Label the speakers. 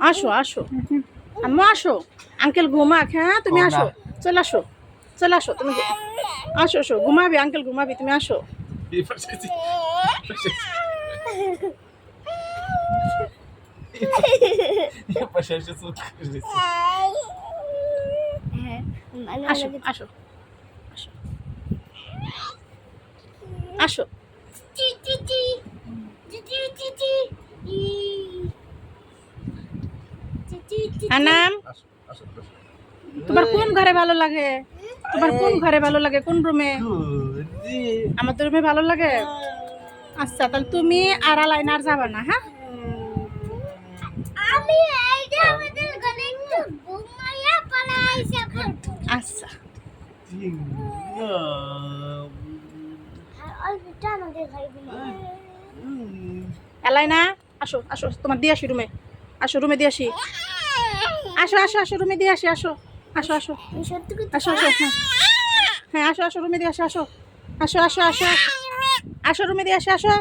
Speaker 1: আসো আসো। আম্মু আসো। আঙ্কেল ঘুমাক হ্যাঁ? তুমি আসো। চলে আসো। চলে আসো তুমি আসো আসো। ঘুমাবি আঙ্কেল ঘুমাবি তুমি আসো। আসো আসো। আসো। আসো। আনাম। তোমার কোন ঘরে ভালো লাগে? তোমার কোন ঘরে ভালো লাগে? কোন রুমে। আমাদের রুমে ভালো লাগে। আচ্ছা তাহলে তুমি আর আলাইন আর যাবা না হ্যাঁ?
Speaker 2: আমি এইটা আমাদের ঘরে একটু ঘুমাইয়া পালাইছে
Speaker 1: আচ্ছা। আসো আসো তোমার দিয়ে আসি রুমে। আসো রুমে দিয়ে আসি। আসো আসো আসো রুমে দিয়ে আসি আসো আসো আসো। আসো আসো হ্যাঁ। হ্যাঁ আসো আসো রুমে দিয়ে আসো আসো। আসো আসো আসো। আসো রুমে দিয়ে আসো আসো।